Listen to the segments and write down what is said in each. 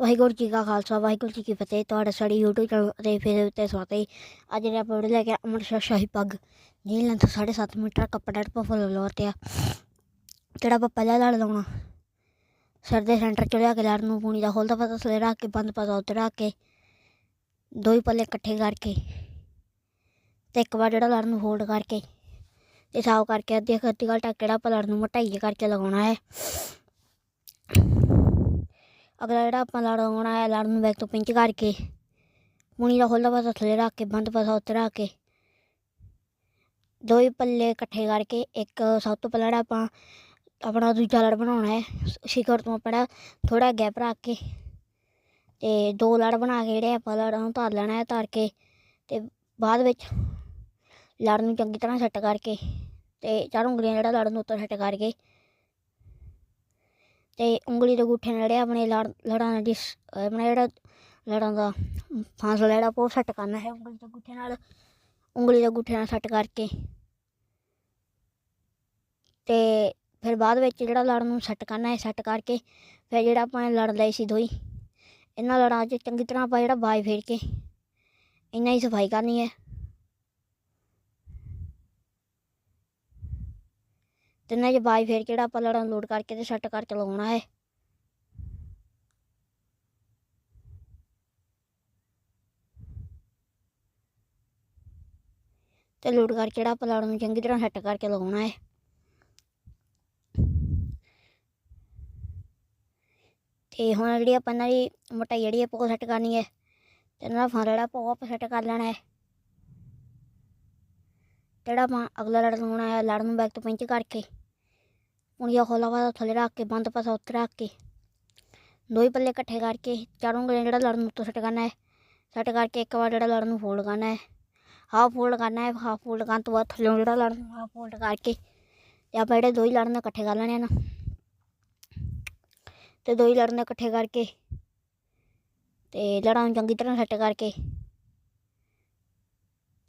ਵਾਹਿਗੁਰੂ ਜੀ ਕਾ ਖਾਲਸਾ, ਵਾਹਿਗੁਰੂ ਜੀ ਕੀ ਫਤਿਹ। ਤੁਹਾਡਾ ਸਾਡੀ YouTube ਚੈਨਲ ਅਤੇ ਫੇਸਬੁੱਕ ਉੱਤੇ ਸਵਾਗਤ ਹੈ ਅੱਜ ਜਿਹੜਾ ਆਪਾਂ ਵੀਡੀਓ ਲੈ ਕੇ ਅੰਮ੍ਰਿਤਸਰ ਸ਼ਾਹੀ ਪੱਗ। ਜਿਹਦੀ ਲੈਂਥ 7.5 ਮੀਟਰ, ਕੱਪੜਾ ਆਪਾਂ ਫੁੱਲ ਲਵਾਤੇ ਆ। ਜਿਹੜਾ ਆਪਾਂ ਪਹਿਲਾਂ ਲੜ ਲਾਉਣਾ। ਸਿਰ ਦੇ ਸੈਂਟਰ ਚ ਲਿਆ ਕੇ ਲੜ ਨੂੰ ਪੂਣੀ ਦਾ ਖੋਲਦਾ ਪਤਾ ਥੱਲੇ ਰੱਖ ਕੇ, ਬੰਦ ਪਤਾ ਉੱਤੇ ਰੱਖ ਕੇ। ਦੋ ਹੀ ਪੱਲੇ ਇਕੱਠੇ ਕਰਕੇ। ਤੇ ਇੱਕ ਵਾਰ ਜਿਹੜਾ ਲੜ ਨੂੰ ਹੋਲਡ ਕਰਕੇ ਤੇ ਸਾਫ਼ ਕਰਕੇ ਅੱਧੀ ਅੱਧੀ ਘਲ ਟੱਕ ਜਿਹੜਾ ਆਪਾਂ ਲੜ ਨੂੰ ਮਟਾਈਏ ਕਰਕੇ ਲਗਾਉਣਾ ਹੈ। ਅਗਲਾ ਜਿਹੜਾ ਆਪਾਂ ਲੜ ਆਉਣਾ ਹੈ ਲੜ ਨੂੰ ਬੈਕ ਤੋਂ ਪਿੰਚ ਕਰਕੇ ਪੂਣੀ ਦਾ ਖੋਲਦਾ ਪਾਸਾ ਥੱਲੇ ਰੱਖ ਕੇ, ਬੰਦ ਪਾਸਾ ਉੱਤੇ ਰੱਖ ਕੇ। ਦੋ ਹੀ ਪੱਲੇ ਇਕੱਠੇ ਕਰਕੇ, ਇੱਕ ਸਭ ਤੋਂ ਪਹਿਲਾਂ ਆਪਾਂ ਆਪਣਾ ਦੂਜਾ ਲੜ ਬਣਾਉਣਾ ਹੈ, ਸ਼ਿਖਰ ਤੋਂ ਆਪਣਾ ਥੋੜਾ ਗੈਪ ਰੱਖ ਕੇ ਤੇ ਦੋ ਲੜ ਬਣਾ ਕੇ ਜਿਹੜੇ ਆਪਾਂ ਲੜਾਂ ਨੂੰ ਧਰ ਲੈਣਾ ਹੈ ਧਰ ਕੇ ਤੇ ਬਾਅਦ ਵਿੱਚ ਲੜ ਨੂੰ ਚੰਗੀ ਤਰ੍ਹਾਂ ਸੈੱਟ ਕਰਕੇ ਤੇ ਚਾਰ ਉਂਗਲੀਆਂ ਜਿਹੜਾ ਲੜ ਨੂੰ ਉੱਤੇ ਸੈੱਟ ਕਰਕੇ ਤੇ ਉਂਗਲੀ ਦੇ ਗੁੱਠੇ ਨਾਲ ਜਿਹੜੇ ਆਪਣੇ ਲੜ, ਲੜਾਂ ਦਾ ਜਿਸ ਆਪਣਾ ਜਿਹੜਾ ਲੜਾਂ ਦਾ ਫਾਸਲਾ ਜਿਹੜਾ ਉਹ ਸੈੱਟ ਕਰਨਾ ਹੈ ਉਂਗਲੀ ਦੇ ਗੁੱਠੇ ਨਾਲ, ਉਂਗਲੀ ਦੇ ਗੁੱਠੇ ਨਾਲ ਸੈੱਟ ਕਰਕੇ। ਤੇ ਫਿਰ ਬਾਅਦ ਵਿੱਚ ਜਿਹੜਾ ਲੜ ਨੂੰ ਸੈੱਟ ਕਰਨਾ ਹੈ ਸੈੱਟ ਕਰਕੇ ਫਿਰ ਜਿਹੜਾ ਆਪਾਂ ਨੇ ਲੜ ਲਈ ਸੀ ਦੋਈ, ਇਹਨਾਂ ਲੜਾਂ 'ਚ ਚੰਗੀ ਤਰ੍ਹਾਂ ਆਪਾਂ ਜਿਹੜਾ ਬਾਜ ਫੇਰ ਕੇ ਇਹਨਾਂ ਦੀ ਸਫ਼ਾਈ ਕਰਨੀ ਹੈ। ਤੇ ਇਹਨਾਂ 'ਚ ਬਾਜ ਫੇਰ ਕੇ ਜਿਹੜਾ ਆਪਾਂ ਲੜਨ ਲੋਡ ਕਰਕੇ ਤੇ ਸੈੱਟ ਕਰਕੇ ਲਗਾਉਣਾ ਹੈ। ਤੇ ਲੋਡ ਕਰਕੇ ਜਿਹੜਾ ਆਪਾਂ ਲੜਨ ਨੂੰ ਚੰਗੀ ਤਰ੍ਹਾਂ ਸੈੱਟ ਕਰਕੇ ਲਗਾਉਣਾ ਹੈ। ਤੇ ਹੁਣ ਜਿਹੜੀ ਆਪਾਂ ਇਹਨਾਂ ਦੀ ਮੋਟਾਈ ਜਿਹੜੀ ਆਪਾਂ ਸੈੱਟ ਕਰਨੀ ਹੈ ਤੇ ਇਹਨਾਂ ਦਾ ਫਾਂ ਜਿਹੜਾ ਆਪਾਂ ਆਪਾਂ ਸੈੱਟ ਕਰ ਲੈਣਾ ਹੈ। ਜਿਹੜਾ ਆਪਾਂ ਅਗਲਾ ਲੜ ਲਾਉਣਾ ਹੈ ਲੜ ਨੂੰ ਬੈਕ ਤੋਂ ਪਿੰਚ ਕਰਕੇ। ਪੁਣੀਆ ਖੋਲਾ ਵਾ ਥੱਲੇ ਰੱਖ ਕੇ, ਬੰਦ ਪਾਸਾ ਉੱਤੇ ਰੱਖ ਕੇ। ਦੋ ਹੀ ਪੱਲੇ ਇਕੱਠੇ ਕਰਕੇ ਚਾਰੋਂ ਉਂਗਲੀਆਂ ਜਿਹੜਾ ਲੜਨ ਨੂੰ ਉੱਤੋਂ ਸੈੱਟ ਕਰਨਾ ਹੈ। ਸੈੱਟ ਕਰਕੇ ਇੱਕ ਵਾਰ ਜਿਹੜਾ ਲੜਨ ਨੂੰ ਫੋਲਡ ਕਰਨਾ ਹੈ। ਹਾਫ ਫੋਲਡ ਕਰਨਾ ਹੈ ਹਾਫ ਫੋਲਡ ਕਰਨ ਤੋਂ ਬਾਅਦ ਥੱਲੇ ਜਿਹੜਾ ਲੜਨ ਹਾਫ ਫੋਲਡ ਕਰਕੇ ਤੇ ਆਪਾਂ ਜਿਹੜੇ ਦੋ ਹੀ ਲੜ ਇਕੱਠੇ ਕਰ ਲੈਣੇ ਹਨ ਤੇ ਦੋ ਹੀ ਲੜਨ ਇਕੱਠੇ ਕਰਕੇ ਤੇ ਲੜਾਂ ਨੂੰ ਚੰਗੀ ਤਰ੍ਹਾਂ ਸੈੱਟ ਕਰਕੇ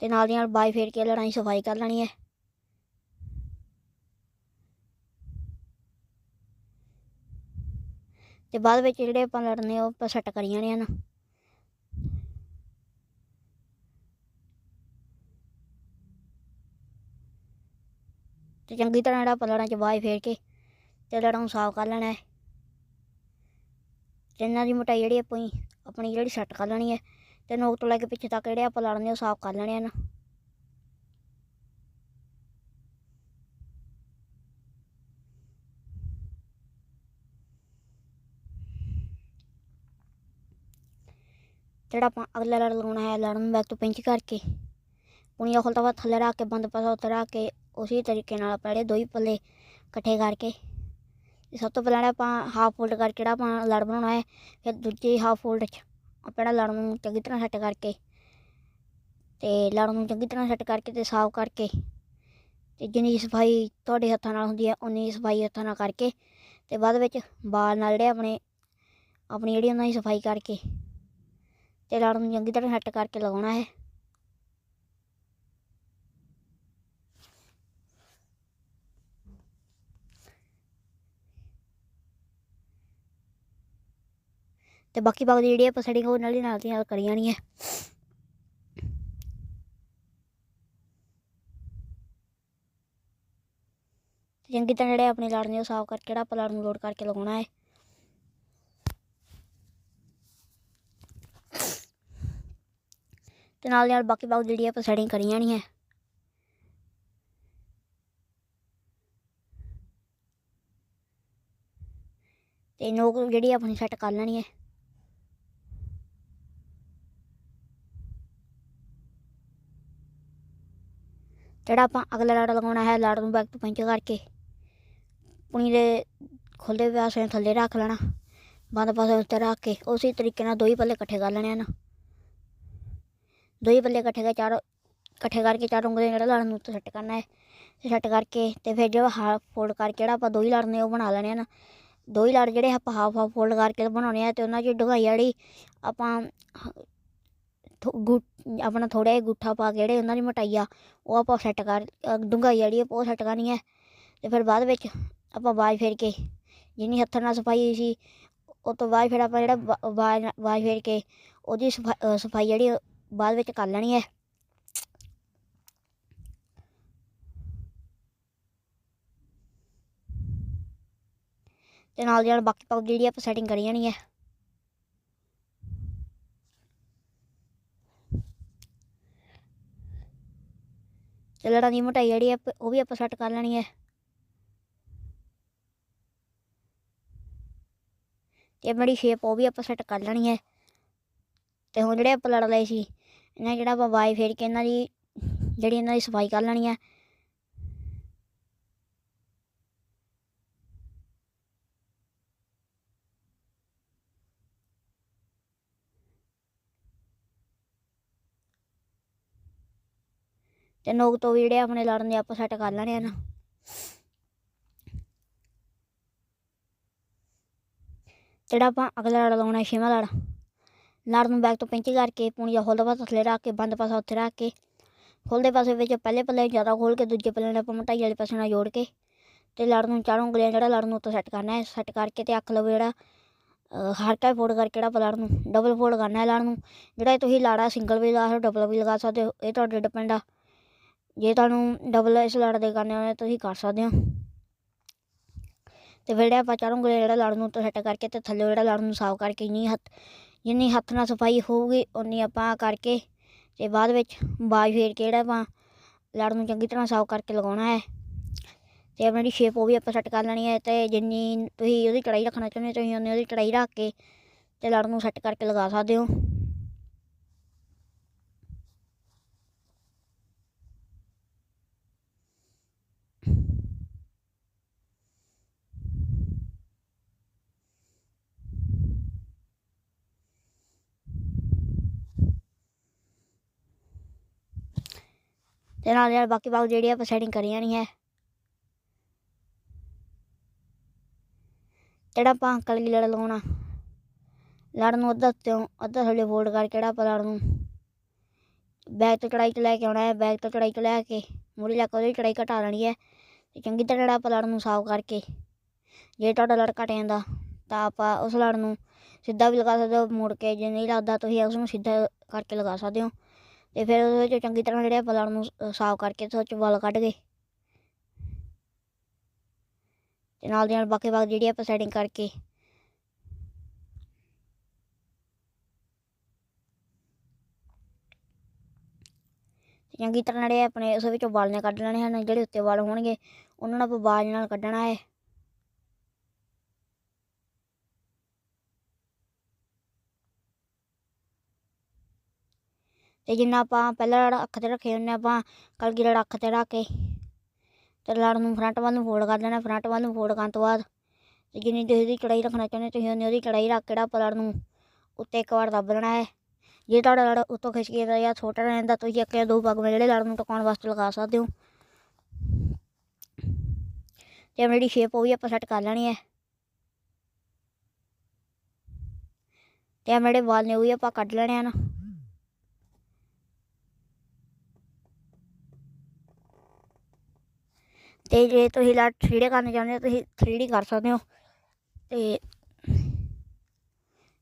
ਤੇ ਨਾਲ ਦੀ ਨਾਲ ਬਾਈ ਫੇਰ ਕੇ ਲੜਾਈ ਸਫ਼ਾਈ ਕਰ ਲੈਣੀ ਹੈ। ਤੇ ਬਾਅਦ ਵਿੱਚ ਜਿਹੜੇ ਆਪਾਂ ਲੜਨੇ ਉਹ ਆਪਾਂ ਸੈੱਟ ਕਰੀ ਜਾਣੇ ਹਨ ਤੇ ਚੰਗੀ ਤਰ੍ਹਾਂ ਜਿਹੜਾ ਆਪਾਂ ਲੜਾਂ 'ਚ ਬਾਈ ਫੇਰ ਕੇ ਤੇ ਲੜਾਂ ਨੂੰ ਸਾਫ਼ ਕਰ ਲੈਣਾ ਹੈ। ਤੇ ਇਹਨਾਂ ਦੀ ਮੋਟਾਈ ਜਿਹੜੀ ਆਪਣੀ ਆਪਣੀ ਜਿਹੜੀ ਸੈੱਟ ਕਰ ਲੈਣੀ ਹੈ, ਤੇ ਨੋਕ ਤੋਂ ਲੈ ਕੇ ਪਿੱਛੇ ਤੱਕ ਜਿਹੜੇ ਆਪਾਂ ਲੜਨੇ ਉਹ ਸਾਫ਼ ਕਰ ਲੈਣੇ ਹਨ ਜਿਹੜਾ ਆਪਾਂ ਅਗਲਾ ਲੜ ਲਗਾਉਣਾ ਹੈ, ਲੜਨ ਨੂੰ ਬੈਕ ਤੋਂ ਪਿੰਚ ਕਰਕੇ। ਪੁਣੀਆ ਖੋਲਤਾ ਵਾ ਥੱਲੇ ਰੱਖ ਕੇ, ਬੰਦ ਪਾਸਾ ਉੱਤੇ ਰੱਖ ਕੇ, ਉਸੇ ਤਰੀਕੇ ਨਾਲ ਆਪਾਂ ਜਿਹੜੇ ਦੋ ਹੀ ਪੱਲੇ ਇਕੱਠੇ ਕਰਕੇ। ਤੇ ਸਭ ਤੋਂ ਪਹਿਲਾਂ ਆਪਾਂ ਹਾਫ ਫੋਲਡ ਕਰਕੇ ਜਿਹੜਾ ਆਪਾਂ ਲੜ ਬਣਾਉਣਾ ਹੈ, ਫਿਰ ਦੂਜੇ ਹਾਫ ਫੋਲਡ 'ਚ ਆਪਾਂ ਜਿਹੜਾ ਲੜ ਨੂੰ ਚੰਗੀ ਤਰ੍ਹਾਂ ਸੈੱਟ ਕਰਕੇ, ਤੇ ਲੜ ਨੂੰ ਚੰਗੀ ਤਰ੍ਹਾਂ ਸੈੱਟ ਕਰਕੇ ਤੇ ਸਾਫ਼ ਕਰਕੇ, ਤੇ ਜਿੰਨੀ ਸਫ਼ਾਈ ਤੁਹਾਡੇ ਹੱਥਾਂ ਨਾਲ ਹੁੰਦੀ ਹੈ ਉਨੀ ਸਫ਼ਾਈ ਹੱਥਾਂ ਨਾਲ ਕਰਕੇ, ਤੇ ਬਾਅਦ ਵਿੱਚ ਬਾਲ ਨਾਲ ਜਿਹੜੇ ਆਪਣੇ, ਆਪਣੀ ਜਿਹੜੀ ਉਹਨਾਂ ਦੀ ਸਫ਼ਾਈ ਕਰਕੇ ਤੇ ਲੜ ਨੂੰ ਚੰਗੀ ਤਰ੍ਹਾਂ ਸੈੱਟ ਕਰਕੇ ਲਗਾਉਣਾ ਹੈ ਤੇ ਬਾਕੀ ਬਾਕੀ ਜਿਹੜੀ ਆਪਾਂ ਸੈਟਿੰਗ ਉਹ ਨਾਲ ਦੀ ਨਾਲ ਦੀ ਨਾਲ ਕਰੀ ਜਾਣੀ ਹੈ ਤੇ ਚੰਗੀ ਤਰ੍ਹਾਂ ਜਿਹੜੇ ਆਪਣੇ ਲਾੜ ਨੇ ਉਹ ਸਾਫ਼ ਕਰਕੇ ਜਿਹੜਾ ਆਪਾਂ ਲੜ ਨੂੰ ਲੋਡ ਕਰਕੇ ਲਗਾਉਣਾ ਹੈ ਤੇ ਨਾਲ ਨਾਲ ਬਾਕੀ ਬਾਕੀ ਜਿਹੜੀ ਆਪਾਂ ਸੈਟਿੰਗ ਕਰੀ ਜਾਣੀ ਹੈ। ਤੇ ਨੋਕ ਜਿਹੜੀ ਆਪਣੀ ਸੈੱਟ ਕਰ ਲੈਣੀ ਹੈ। ਜਿਹੜਾ ਆਪਾਂ ਅਗਲਾ ਲੜ ਲਗਾਉਣਾ ਹੈ, ਲੜ ਨੂੰ ਬੈਕ ਤੋਂ ਪਿੰਚ ਕਰਕੇ ਪੁਣੀ ਦੇ ਖੁੱਲੇ ਪਾਸੇ ਥੱਲੇ ਰੱਖ ਲੈਣਾ। ਬੰਦ ਪਾਸੇ ਉੱਤੇ ਰੱਖ ਕੇ ਉਸੇ ਤਰੀਕੇ ਨਾਲ ਦੋ ਹੀ ਪੱਲੇ ਇਕੱਠੇ ਕਰ ਲੈਣੇ ਹਨ। ਦੋ ਹੀ ਬੰਦੇ ਇਕੱਠੇ ਕਰ ਚਾਰ ਇਕੱਠੇ ਕਰਕੇ ਚਾਰ ਉਂਗਲਾਂ ਜਿਹੜਾ ਲੜਨ ਨੂੰ ਉੱਤੇ ਸੈੱਟ ਕਰਨਾ ਹੈ। ਸੈੱਟ ਕਰਕੇ ਤੇ ਫਿਰ ਜਿਹੜਾ ਹਾਫ ਫੋਲਡ ਕਰਕੇ ਜਿਹੜਾ ਆਪਾਂ ਦੋ ਹੀ ਲੜਨੇ ਉਹ ਬਣਾ ਲੈਣੇ ਹਨ ਦੋ ਹੀ ਲੜ ਜਿਹੜੇ ਆਪਾਂ ਹਾਫ ਹਾਫ ਫੋਲਡ ਕਰਕੇ ਬਣਾਉਣੇ ਆ ਤੇ ਉਹਨਾਂ 'ਚ ਡੁਗਾਈ ਜਿਹੜੀ ਆਪਾਂ ਥੋ- ਗੁ ਆਪਣਾ ਥੋੜ੍ਹਾ ਜਿਹਾ ਗੁੱਠਾ ਪਾ ਕੇ ਜਿਹੜੇ ਉਹਨਾਂ ਦੀ ਮੋਟਾਈ ਆ ਉਹ ਆਪਾਂ ਸੈੱਟ ਕਰ ਅ, ਡੂੰਘਾਈ ਜਿਹੜੀ ਆ ਉਹ ਸੈੱਟ ਕਰਨੀ ਹੈ। ਤੇ ਫਿਰ ਬਾਅਦ ਵਿੱਚ ਆਪਾਂ ਬਾਜ ਫੇਰ ਕੇ ਜਿੰਨੀ ਹੱਥਾਂ ਨਾਲ ਸਫ਼ਾਈ ਹੋਈ ਸੀ ਉਹ ਤੋਂ ਬਾਅਦ ਫਿਰ ਆਪਾਂ ਜਿਹੜਾ ਵਾ- ਬਾਜ ਬਾਜ ਫੇਰ ਕੇ ਉਹਦੀ ਸਫਾ- ਸਫ਼ਾਈ ਜਿਹੜੀ ਬਾਅਦ ਵਿੱਚ ਕਰ ਲੈਣੀ ਹੈ। ਤੇ ਨਾਲ ਦੀ ਨਾਲ ਬਾਕੀ ਪਾਉ ਜਿਹੜੀ ਆਪਾਂ ਸੈਟਿੰਗ ਕਰੀ ਜਾਣੀ ਹੈ। ਤੇ ਲੜਾਂ ਦੀ ਮੋਟਾਈ ਜਿਹੜੀ ਹੈ ਉਹ ਵੀ ਆਪਾਂ ਸੈੱਟ ਕਰ ਲੈਣੀ ਹੈ। ਤੇ ਆਪਣੀ ਸ਼ੇਪ ਉਹ ਵੀ ਆਪਾਂ ਸੈੱਟ ਕਰ ਲੈਣੀ ਹੈ। ਤੇ ਹੁਣ ਜਿਹੜੇ ਆਪਾਂ ਲੜ ਲਏ ਸੀ ਇਹਨਾਂ ਜਿਹੜਾ ਆਪਾਂ ਵਾਈ ਫੇਰ ਕੇ ਇਹਨਾਂ ਦੀ, ਜਿਹੜੀ ਇਹਨਾਂ ਦੀ ਸਫ਼ਾਈ ਕਰ ਲੈਣੀ ਹੈ ਤੇ ਨੋਕ ਤੋਂ ਵੀ ਜਿਹੜੇ ਆਪਣੇ ਲੜਨ ਦੇ ਆਪਾਂ ਸੈੱਟ ਕਰ ਲੈਣੇ ਆ ਨਾ। ਜਿਹੜਾ ਆਪਾਂ ਅਗਲਾ ਲੜ ਲਾਉਣਾ, ਛੇਵਾਂ ਲੜ। ਲੜ ਨੂੰ ਬੈਕ ਤੋਂ ਪਿੰਚ ਕਰਕੇ ਪੂਣੀ ਜਾਂ ਖੋਲ੍ਹ ਪਾਸਾ ਥੱਲੇ ਰੱਖ ਕੇ, ਬੰਦ ਪਾਸਾ ਉੱਥੇ ਰੱਖ ਕੇ, ਖੋਲ੍ਹਦੇ ਪਾਸੇ ਵਿੱਚ ਪਹਿਲੇ ਪੱਲੇ ਜ਼ਿਆਦਾ ਖੋਲ ਕੇ ਦੂਜੇ ਪੱਲੇ ਨਾਲ ਆਪਾਂ ਮੋਟਾਈ ਵਾਲੇ ਪਾਸੇ ਨਾਲ ਜੋੜ ਕੇ ਤੇ ਲੜ ਨੂੰ ਚਾਰੋਂ ਉਂਗਲੀਆਂ ਜਿਹੜਾ ਲੜ ਨੂੰ ਉੱਤੇ ਸੈੱਟ ਕਰਨਾ ਹੈ ਸੈੱਟ ਕਰਕੇ ਤੇ ਅੱਖ ਲਓ ਜਿਹੜਾ ਹਲਕਾ ਫੋਲਡ ਕਰਕੇ ਜਿਹੜਾ ਆਪਾਂ ਲੜ ਨੂੰ ਡਬਲ ਫੋਲਡ ਕਰਨਾ ਹੈ ਲੜ ਨੂੰ, ਜਿਹੜਾ ਤੁਸੀਂ ਲਾੜਾ ਸਿੰਗਲ ਵੀ ਲਗਾ ਸਕਦੇ ਡਬਲ ਵੀ ਲਗਾ ਸਕਦੇ ਹੋ, ਇਹ ਤੁਹਾਡੇ ਡਿਪੈਂਡ ਆ। ਜੇ ਤੁਹਾਨੂੰ ਡਬਲ ਇਸ ਲੜ ਦੇ ਕਰਨੇ ਹੋਣੇ, ਤੁਸੀਂ ਕਰ ਸਕਦੇ ਹੋ। ਤੇ ਫਿਰ ਜਿਹੜਾ ਆਪਾਂ ਚਾਰੋਂ ਉਂਗਲੀਆਂ ਜਿਹੜਾ ਲੜ ਨੂੰ ਉੱਤੇ ਸੈੱਟ ਕਰਕੇ ਤੇ ਥੱਲੇ ਜਿਹੜਾ ਲੜ ਨੂੰ ਸਾਫ਼ ਕਰਕੇ ਜਿੰਨੀ ਹੱਥ ਜਿੰਨੀ ਹੱਥ ਨਾਲ ਸਫ਼ਾਈ ਹੋਊਗੀ ਉਨੀ ਆਪਾਂ ਕਰਕੇ ਤੇ ਬਾਅਦ ਵਿੱਚ ਬਾਜ ਫੇਰ ਕੇ ਜਿਹੜਾ ਆਪਾਂ ਲੜ ਨੂੰ ਚੰਗੀ ਤਰ੍ਹਾਂ ਸਾਫ਼ ਕਰਕੇ ਲਗਾਉਣਾ ਹੈ। ਤੇ ਆਪਣੀ ਸ਼ੇਪ ਉਹ ਵੀ ਆਪਾਂ ਸੈੱਟ ਕਰ ਲੈਣੀ ਹੈ ਤੇ ਜਿੰਨੀ ਤੁਸੀਂ ਉਹਦੀ ਚੜਾਈ ਰੱਖਣਾ ਚਾਹੁੰਦੇ ਹੋ, ਤੁਸੀਂ ਉਨੀ ਉਹਦੀ ਚੜਾਈ ਰੱਖ ਕੇ ਤੇ ਲੜ ਨੂੰ ਸੈੱਟ ਕਰਕੇ ਲਗਾ ਸਕਦੇ ਹੋ। ਤੇ ਨਾਲ ਦੀ ਬਾਕੀ ਬਾਕੀ ਜਿਹੜੀ ਆਪਾਂ ਸੈਟਿੰਗ ਕਰੀ ਜਾਣੀ ਹੈ। ਜਿਹੜਾ ਆਪਾਂ ਅੰਕਲ ਕਲਗੀ ਲੜ ਲਗਾਉਣਾ ਲੜ ਨੂੰ ਅੱਧਾ ਤੋਂ ਅੱਧਾ ਥੱਲੇ ਫੋਲਡ ਕਰਕੇ ਜਿਹੜਾ ਆਪਾਂ ਲੜ ਨੂੰ। ਬੈਗ ਤੋਂ ਚੜਾਈ ਤੇ ਲੈ ਕੇ ਆਉਣਾ ਹੈ ਬੈਗ ਤੋਂ ਚੜਾਈ ਤੇ ਲੈ ਕੇ ਮੂਰੀ ਲੈ ਕੇ ਉਹਦੀ ਚੜਾਈ ਘਟਾ ਲੈਣੀ ਹੈ। ਤੇ ਚੰਗੀ ਤਰ੍ਹਾਂ ਜਿਹੜਾ ਆਪਾਂ ਲੜ ਨੂੰ ਸਾਫ਼ ਕਰਕੇ, ਜੇ ਤੁਹਾਡਾ ਲੜ ਘਟ ਜਾਂਦਾ, ਤਾਂ ਆਪਾਂ ਉਸ ਲੜ ਨੂੰ ਸਿੱਧਾ ਵੀ ਲਗਾ ਸਕਦੇ ਹੋ, ਮੁੜ ਕੇ ਜੇ ਨਹੀਂ ਲੱਗਦਾ ਤੁਸੀਂ ਉਸ ਨੂੰ ਸਿੱਧਾ ਕਰਕੇ ਲਗਾ ਸਕਦੇ ਹੋ। ਤੇ ਫਿਰ ਉਹਦੇ ਵਿੱਚ ਚੰਗੀ ਤਰ੍ਹਾਂ ਜਿਹੜੇ ਆਪਾਂ ਨੂੰ ਸਾਫ਼ ਕਰਕੇ ਤੇ ਉਹ 'ਚੋਂ ਵਲ ਕੱਢ ਕੇ ਤੇ ਨਾਲ ਦੀ ਨਾਲ ਬਾਕੀ ਬਾਕੀ ਜਿਹੜੀ ਆਪਾਂ ਸੈਟਿੰਗ ਕਰਕੇ ਚੰਗੀ ਤਰ੍ਹਾਂ ਜਿਹੜੇ ਆਪਣੇ ਉਸ ਵਿੱਚੋਂ ਵਾਲ ਨੇ ਕੱਢ ਲੈਣੇ ਹਨ, ਜਿਹੜੇ ਉੱਤੇ ਵਾਲ ਹੋਣਗੇ, ਉਹਨਾਂ ਨੂੰ ਆਪਾਂ ਬਾਜ ਨਾਲ ਕੱਢਣਾ ਹੈ। ਤੇ ਜਿੰਨਾ ਆਪਾਂ ਪਹਿਲਾਂ ਲੜ ਅੱਖ ਤੇ ਰੱਖੇ ਉਹਨੇ ਆਪਾਂ ਕਲਗੀ ਲੜ ਅੱਖ ਤੇ ਰੱਖ ਕੇ। ਤੇ ਲੜ ਨੂੰ ਫਰੰਟ ਵੱਲ ਨੂੰ ਫੋਲਡ ਕਰ ਦੇਣਾ ਫਰੰਟ ਵੱਲ ਨੂੰ ਫੋਲਡ ਕਰਨ ਤੋਂ ਬਾਅਦ ਤੇ ਜਿੰਨੀ ਤੁਸੀਂ ਉਹਦੀ ਚੜਾਈ ਰੱਖਣਾ ਚਾਹੁੰਦੇ ਤੁਸੀਂ ਉਹਨੇ ਉਹਦੀ ਚੜਾਈ ਰੱਖ ਕੇ ਜਿਹੜਾ ਆਪਾਂ ਲੜ ਨੂੰ ਉੱਤੇ ਇੱਕ ਵਾਰ ਦੱਬ ਲੈਣਾ ਹੈ। ਜੇ ਤੁਹਾਡਾ ਲੜ ਉੱਤੋਂ ਖਿਸਕ ਕੇ ਜਾਂ ਛੋਟਾ ਰਹਿੰਦਾ ਤੁਸੀਂ ਇੱਕ ਜਾਂ ਦੋ ਪੱਗ ਜਿਹੜੇ ਲੜ ਨੂੰ ਟਿਕਾਉਣ ਵਾਸਤੇ ਲਗਾ ਸਕਦੇ ਹੋ। ਤੇ ਆਪਣੀ ਜਿਹੜੀ ਸ਼ੇਪ ਉਹ ਵੀ ਆਪਾਂ ਸੈੱਟ ਕਰ ਲੈਣੀ ਹੈ। ਤੇ ਆਪਣੇ ਜਿਹੜੇ ਵਾਲ ਨੇ ਉਹ ਵੀ ਆਪਾਂ ਕੱਢ ਲੈਣੇ ਹਨ ਤੇ ਜੇ ਤੁਸੀਂ ਲੜ 3D ਕਰਨਾ ਚਾਹੁੰਦੇ ਹੋ, ਤੁਸੀਂ 3D ਕਰ ਸਕਦੇ ਹੋ। ਤੇ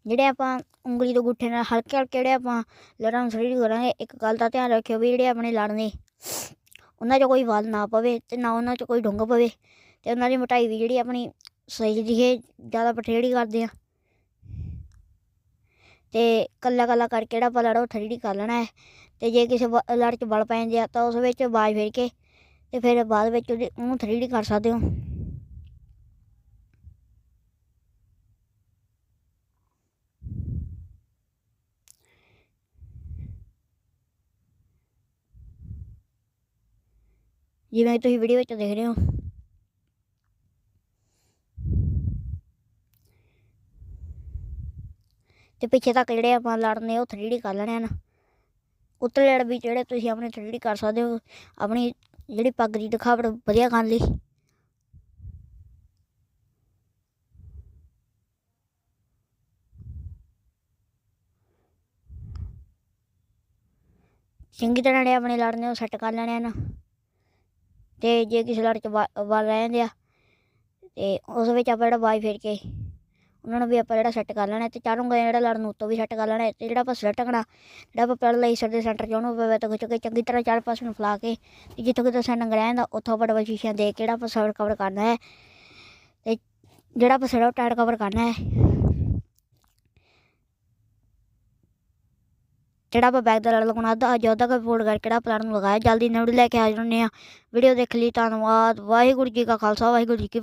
ਜਿਹੜੇ ਆਪਾਂ ਉਂਗਲੀ ਦੇ ਗੁੱਠੇ ਨਾਲ ਹਲਕੇ ਹਲਕੇ ਜਿਹੜੇ ਆਪਾਂ ਲੜਾਂ ਨੂੰ 3D ਕਰਾਂਗੇ, ਇੱਕ ਗੱਲ ਦਾ ਧਿਆਨ ਰੱਖਿਓ ਵੀ ਜਿਹੜੇ ਆਪਣੇ ਲੜ ਨੇ ਉਹਨਾਂ 'ਚ ਕੋਈ ਵਾਲ ਨਾ ਪਵੇ ਤੇ ਨਾ ਉਹਨਾਂ 'ਚ ਕੋਈ ਡੁੰਗ ਪਵੇ ਤੇ ਉਹਨਾਂ ਦੀ ਮੋਟਾਈ ਵੀ ਜਿਹੜੀ ਆਪਣੀ ਸਹੀ ਦਿਖੇ ਜ਼ਿਆਦਾ ਪਟੇੜੀ ਕਰਦੇ ਆ। ਤੇ ਕੱਲਾ ਕੱਲਾ ਕਰਕੇ ਜਿਹੜਾ ਆਪਾਂ ਲੜ ਉਹ 3D ਕਰ ਲੈਣਾ ਹੈ। ਤੇ ਜੇ ਕਿਸੇ ਵ- ਲੜ 'ਚ ਬਲ ਪੈ ਜਾਂਦੇ ਆ ਤਾਂ ਉਸ ਵਿੱਚ ਬਾਜ ਫੇਰ ਕੇ ਤੇ ਫਿਰ ਬਾਅਦ ਵਿੱਚ ਉਹਦੀ ਉਹਨੂੰ 3D ਕਰ ਸਕਦੇ ਹੋ। ਜਿਵੇਂ ਤੁਸੀਂ ਵੀਡੀਓ ਵਿੱਚ ਦੇਖ ਰਹੇ ਹੋ। ਤੇ ਪਿੱਛੇ ਤੱਕ ਜਿਹੜੇ ਆਪਾਂ ਲੜਨੇ ਉਹ 3D ਕਰ ਲੈਣੇ ਹਨ। ਉੱਤਲੇ ਲੜ ਵੀ ਜਿਹੜੇ ਤੁਸੀਂ ਆਪਣੇ 3D ਕਰ ਸਕਦੇ ਹੋ, ਆਪਣੀ ਜਿਹੜੀ ਪੱਗ ਦੀ ਦਿਖਾਵਟ ਵਧੀਆ ਕਰਨ ਲਈ। ਚੰਗੀ ਤਰ੍ਹਾਂ ਜਿਹੜੇ ਆਪਣੇ ਲੜ ਨੇ ਉਹ ਸੈੱਟ ਕਰ ਲੈਣੇ ਹਨ। ਤੇ ਜੇ ਕਿਸੇ ਲੜ ਚ ਵਾ- ਵਾਲ ਰਹਿ ਜਾਂਦੇ ਆ, ਤੇ ਉਸ ਵਿੱਚ ਆਪਾਂ ਜਿਹੜਾ ਬਾਈ ਫੇਰ ਕੇ ਉਹਨਾਂ ਨੂੰ ਵੀ ਆਪਾਂ ਜਿਹੜਾ ਸੈੱਟ ਕਰ ਲੈਣਾ ਤੇ ਚਾਰੋਂ ਗਏ ਜਿਹੜਾ ਲੜਨ ਉੱਤੋਂ ਵੀ ਸੈੱਟ ਕਰ ਲੈਣਾ ਤੇ ਜਿਹੜਾ ਆਪਾਂ ਸਿਰ ਟਕਣਾ ਜਿਹੜਾ ਆਪਾਂ ਪਹਿਲਾਂ ਲਈ ਸਿਰ ਦੇ ਸੈਂਟਰ 'ਚ ਉਹਨੂੰ ਪਵੇ ਤਾਂ ਖਿੱਚ ਚੰਗੀ ਤਰ੍ਹਾਂ ਚਾਰ ਪਾਸੇ ਨੂੰ ਫਲਾ ਕੇ ਤੇ ਜਿੱਥੋਂ ਕਿਤੇ ਸੈਂਡ ਰਹਿ ਜਾਂਦਾ, ਉੱਥੋਂ ਆਪਾਂ ਡਬਲ ਸ਼ੀਸ਼ੀਆਂ ਦੇ ਕੇ ਜਿਹੜਾ ਆਪਾਂ ਸਿਰ ਕਵਰ ਕਰਨਾ ਹੈ ਤੇ ਜਿਹੜਾ ਆਪਾਂ ਸਿਰ ਟਾਇਰ ਕਵਰ ਕਰਨਾ ਹੈ, ਜਿਹੜਾ ਆਪਾਂ ਬੈਗ ਦਾ ਲੜ ਲਗਾਉਣਾ, ਅੱਧਾ ਅੱਜ ਉਹਦਾ ਕੋਈ ਫੋਲਡ ਕਰਕੇ ਜਿਹੜਾ ਪਲਾਨ ਨੂੰ ਲਗਾਇਆ, ਜਲਦੀ ਨਵੀਂ ਲੈ ਕੇ ਆ ਜਾਂਦੇ ਆ ਵੀਡੀਓ ਦੇਖ ਲਈ, ਧੰਨਵਾਦ, ਵਾਹਿਗੁਰੂ ਜੀ ਕਾ ਖਾਲਸਾ, ਵਾਹਿਗੁਰੂ ਜੀ ਕੀ